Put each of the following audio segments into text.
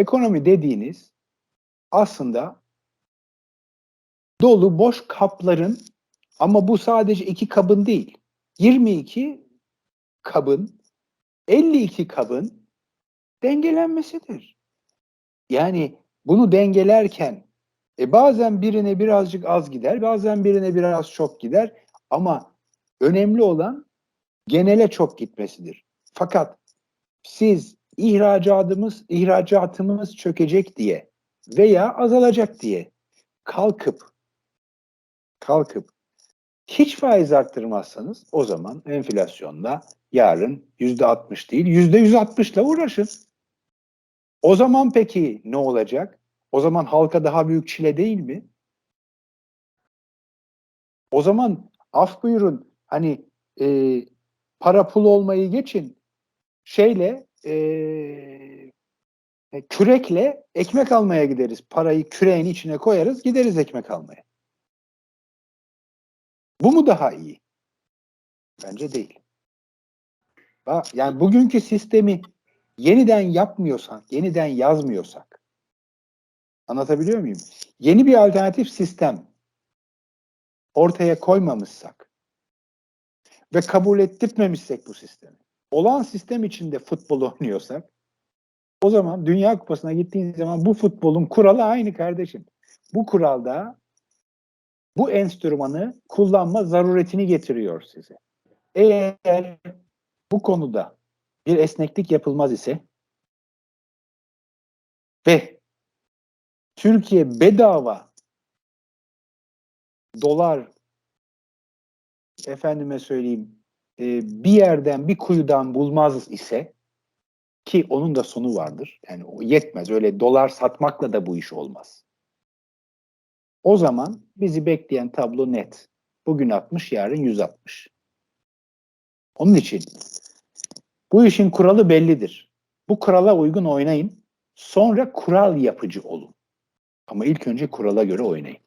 Ekonomi dediğiniz aslında dolu boş kapların ama bu sadece iki kabın değil. 22 kabın 52 kabın dengelenmesidir. Yani bunu dengelerken e bazen birine birazcık az gider, bazen birine biraz çok gider ama önemli olan genele çok gitmesidir. Fakat siz ihracatımız ihracatımız çökecek diye veya azalacak diye kalkıp kalkıp hiç faiz arttırmazsanız o zaman enflasyonda yarın yüzde 60 değil yüzde 160 ile uğraşın. O zaman peki ne olacak? O zaman halka daha büyük çile değil mi? O zaman af buyurun hani e, para pul olmayı geçin şeyle e, kürekle ekmek almaya gideriz. Parayı küreğin içine koyarız gideriz ekmek almaya. Bu mu daha iyi? Bence değil. Yani bugünkü sistemi yeniden yapmıyorsak, yeniden yazmıyorsak anlatabiliyor muyum? Yeni bir alternatif sistem ortaya koymamışsak ve kabul ettirmemişsek bu sistemi olan sistem içinde futbol oynuyorsak o zaman Dünya Kupası'na gittiğiniz zaman bu futbolun kuralı aynı kardeşim. Bu kuralda bu enstrümanı kullanma zaruretini getiriyor size. Eğer bu konuda bir esneklik yapılmaz ise ve Türkiye bedava dolar efendime söyleyeyim e, bir yerden bir kuyudan bulmaz ise ki onun da sonu vardır. Yani o yetmez. Öyle dolar satmakla da bu iş olmaz. O zaman bizi bekleyen tablo net. Bugün 60, yarın 160. Onun için bu işin kuralı bellidir. Bu kurala uygun oynayın. Sonra kural yapıcı olun. Ama ilk önce kurala göre oynayın.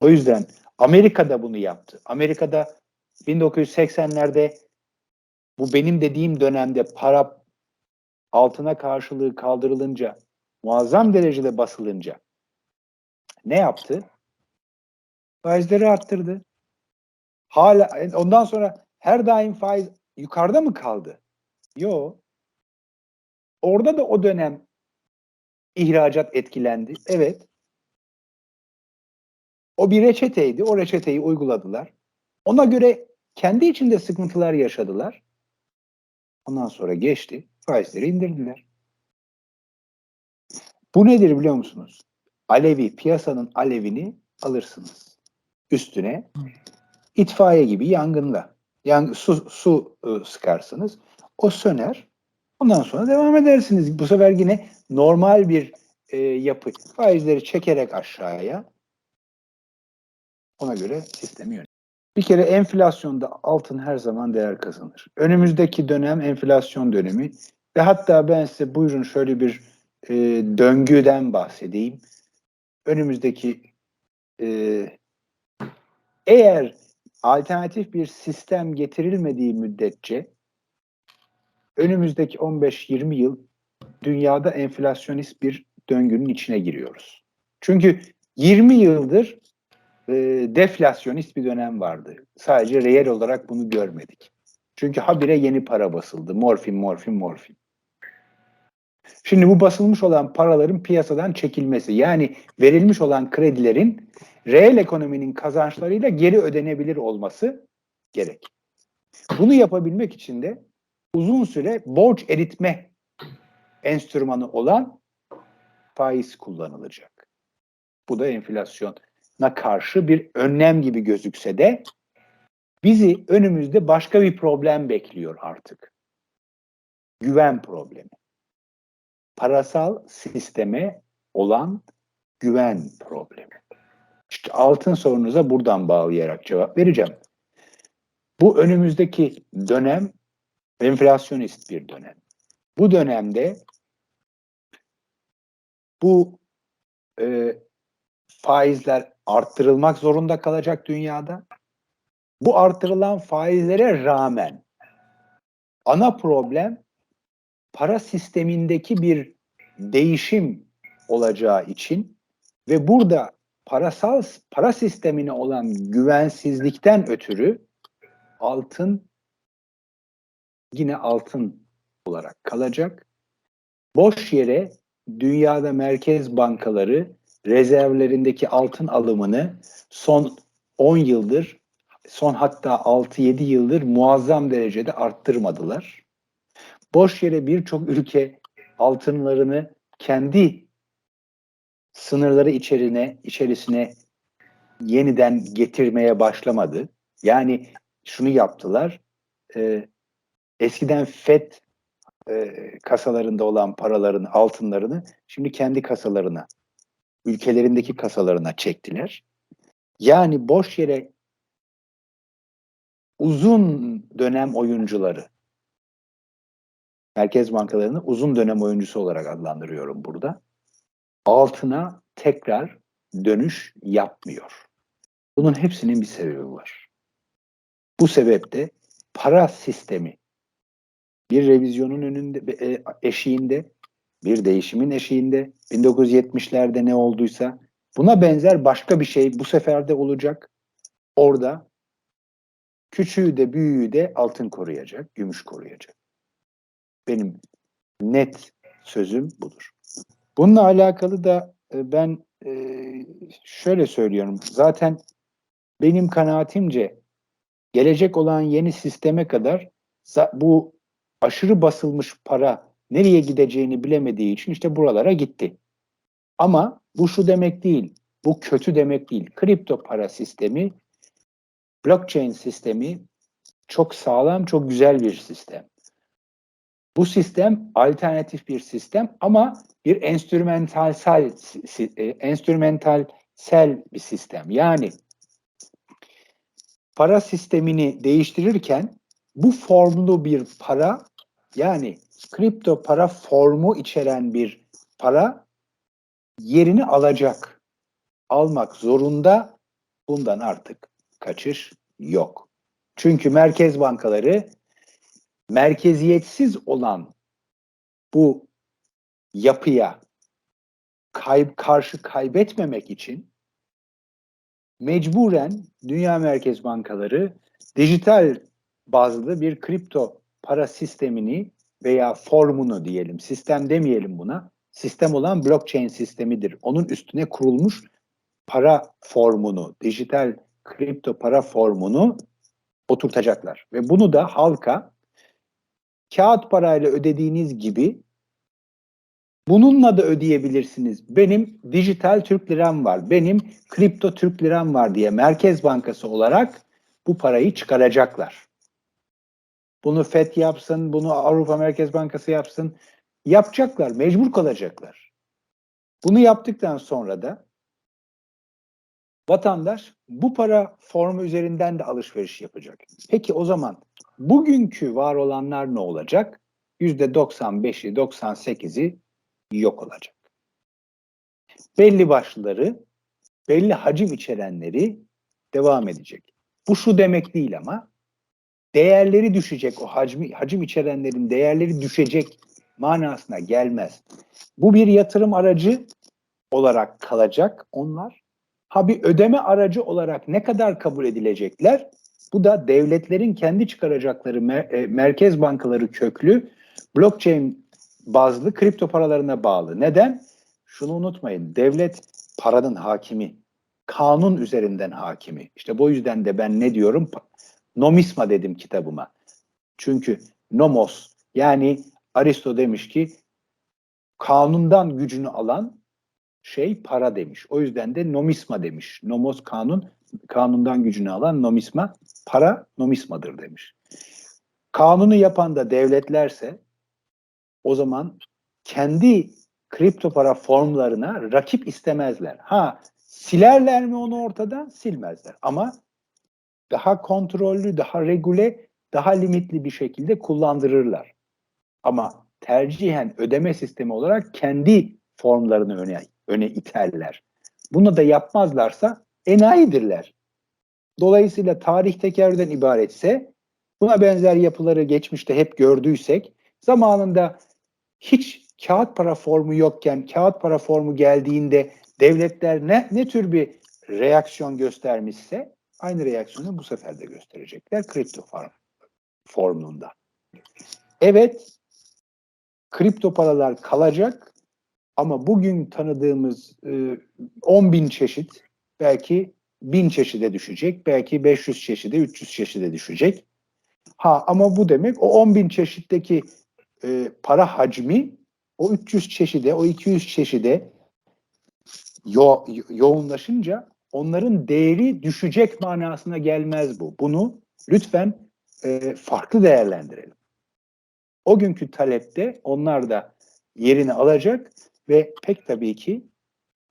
O yüzden Amerika da bunu yaptı. Amerika'da 1980'lerde bu benim dediğim dönemde para altına karşılığı kaldırılınca muazzam derecede basılınca ne yaptı? Faizleri arttırdı. Hala ondan sonra her daim faiz yukarıda mı kaldı? Yok. Orada da o dönem ihracat etkilendi. Evet. O bir reçeteydi. O reçeteyi uyguladılar. Ona göre kendi içinde sıkıntılar yaşadılar. Ondan sonra geçti. Faizleri indirdiler. Bu nedir biliyor musunuz? Alevi, piyasanın alevini alırsınız. Üstüne itfaiye gibi yangınla. Yang, su, su ıı, sıkarsınız. O söner. Ondan sonra devam edersiniz. Bu sefer yine normal bir e, yapı. Faizleri çekerek aşağıya. Ona göre sistemi yönet. Bir kere enflasyonda altın her zaman değer kazanır. Önümüzdeki dönem enflasyon dönemi ve hatta ben size buyurun şöyle bir e, döngüden bahsedeyim. Önümüzdeki e, eğer alternatif bir sistem getirilmediği müddetçe önümüzdeki 15-20 yıl dünyada enflasyonist bir döngünün içine giriyoruz. Çünkü 20 yıldır e, deflasyonist bir dönem vardı. Sadece reel olarak bunu görmedik. Çünkü habire yeni para basıldı. Morfin, morfin, morfin. Şimdi bu basılmış olan paraların piyasadan çekilmesi yani verilmiş olan kredilerin reel ekonominin kazançlarıyla geri ödenebilir olması gerek. Bunu yapabilmek için de uzun süre borç eritme enstrümanı olan faiz kullanılacak. Bu da enflasyona karşı bir önlem gibi gözükse de bizi önümüzde başka bir problem bekliyor artık. Güven problemi. Parasal sisteme olan güven problemi. İşte altın sorunuza buradan bağlayarak cevap vereceğim. Bu önümüzdeki dönem enflasyonist bir dönem. Bu dönemde bu e, faizler arttırılmak zorunda kalacak dünyada. Bu arttırılan faizlere rağmen ana problem para sistemindeki bir değişim olacağı için ve burada parasal para sistemine olan güvensizlikten ötürü altın yine altın olarak kalacak. Boş yere dünyada merkez bankaları rezervlerindeki altın alımını son 10 yıldır, son hatta 6-7 yıldır muazzam derecede arttırmadılar. Boş yere birçok ülke altınlarını kendi sınırları içerine içerisine yeniden getirmeye başlamadı. Yani şunu yaptılar. E, eskiden FED e, kasalarında olan paraların altınlarını şimdi kendi kasalarına, ülkelerindeki kasalarına çektiler. Yani boş yere uzun dönem oyuncuları, merkez bankalarını uzun dönem oyuncusu olarak adlandırıyorum burada. Altına tekrar dönüş yapmıyor. Bunun hepsinin bir sebebi var. Bu sebeple para sistemi bir revizyonun önünde e, eşiğinde, bir değişimin eşiğinde 1970'lerde ne olduysa buna benzer başka bir şey bu sefer de olacak. Orada küçüğü de büyüğü de altın koruyacak, gümüş koruyacak. Benim net sözüm budur. Bununla alakalı da e, ben e, şöyle söylüyorum. Zaten benim kanaatimce gelecek olan yeni sisteme kadar bu aşırı basılmış para nereye gideceğini bilemediği için işte buralara gitti. Ama bu şu demek değil. Bu kötü demek değil. Kripto para sistemi, blockchain sistemi çok sağlam, çok güzel bir sistem. Bu sistem alternatif bir sistem ama bir enstrümentalsel e, enstrümentalsel bir sistem. Yani para sistemini değiştirirken bu formlu bir para yani kripto para formu içeren bir para yerini alacak. Almak zorunda. Bundan artık kaçış yok. Çünkü merkez bankaları merkeziyetsiz olan bu yapıya kayb karşı kaybetmemek için mecburen dünya merkez bankaları dijital bazlı bir kripto para sistemini veya formunu diyelim, sistem demeyelim buna. Sistem olan blockchain sistemidir. Onun üstüne kurulmuş para formunu, dijital kripto para formunu oturtacaklar. Ve bunu da halka kağıt parayla ödediğiniz gibi bununla da ödeyebilirsiniz. Benim dijital Türk liram var, benim kripto Türk liram var diye Merkez Bankası olarak bu parayı çıkaracaklar. Bunu FED yapsın, bunu Avrupa Merkez Bankası yapsın. Yapacaklar, mecbur kalacaklar. Bunu yaptıktan sonra da vatandaş bu para formu üzerinden de alışveriş yapacak. Peki o zaman bugünkü var olanlar ne olacak? Yüzde 95'i, 98'i yok olacak. Belli başlıları, belli hacim içerenleri devam edecek. Bu şu demek değil ama değerleri düşecek o hacmi, hacim içerenlerin değerleri düşecek manasına gelmez. Bu bir yatırım aracı olarak kalacak onlar. Ha bir ödeme aracı olarak ne kadar kabul edilecekler? Bu da devletlerin kendi çıkaracakları mer- e, merkez bankaları köklü blockchain bazlı kripto paralarına bağlı. Neden? Şunu unutmayın. Devlet paranın hakimi. Kanun üzerinden hakimi. İşte bu yüzden de ben ne diyorum? Nomisma dedim kitabıma. Çünkü nomos yani Aristo demiş ki kanundan gücünü alan şey para demiş. O yüzden de nomisma demiş. Nomos kanun, kanundan gücünü alan nomisma, para nomismadır demiş. Kanunu yapan da devletlerse o zaman kendi kripto para formlarına rakip istemezler. Ha silerler mi onu ortadan? Silmezler. Ama daha kontrollü, daha regüle, daha limitli bir şekilde kullandırırlar. Ama tercihen ödeme sistemi olarak kendi formlarını öne, öne iterler. Bunu da yapmazlarsa enayidirler. Dolayısıyla tarih tekerrürden ibaretse buna benzer yapıları geçmişte hep gördüysek zamanında hiç kağıt para formu yokken kağıt para formu geldiğinde devletler ne ne tür bir reaksiyon göstermişse aynı reaksiyonu bu sefer de gösterecekler kripto form, formunda. Evet, kripto paralar kalacak ama bugün tanıdığımız e, 10 bin çeşit belki 1000 çeşide düşecek, belki 500 çeşide, 300 çeşide düşecek. Ha ama bu demek o 10 bin çeşitteki e, para hacmi o 300 çeşide, o 200 çeşide yo, yo- yoğunlaşınca onların değeri düşecek manasına gelmez bu. Bunu lütfen e, farklı değerlendirelim. O günkü talepte onlar da yerini alacak ve pek tabii ki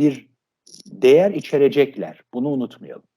bir değer içerecekler. Bunu unutmayalım.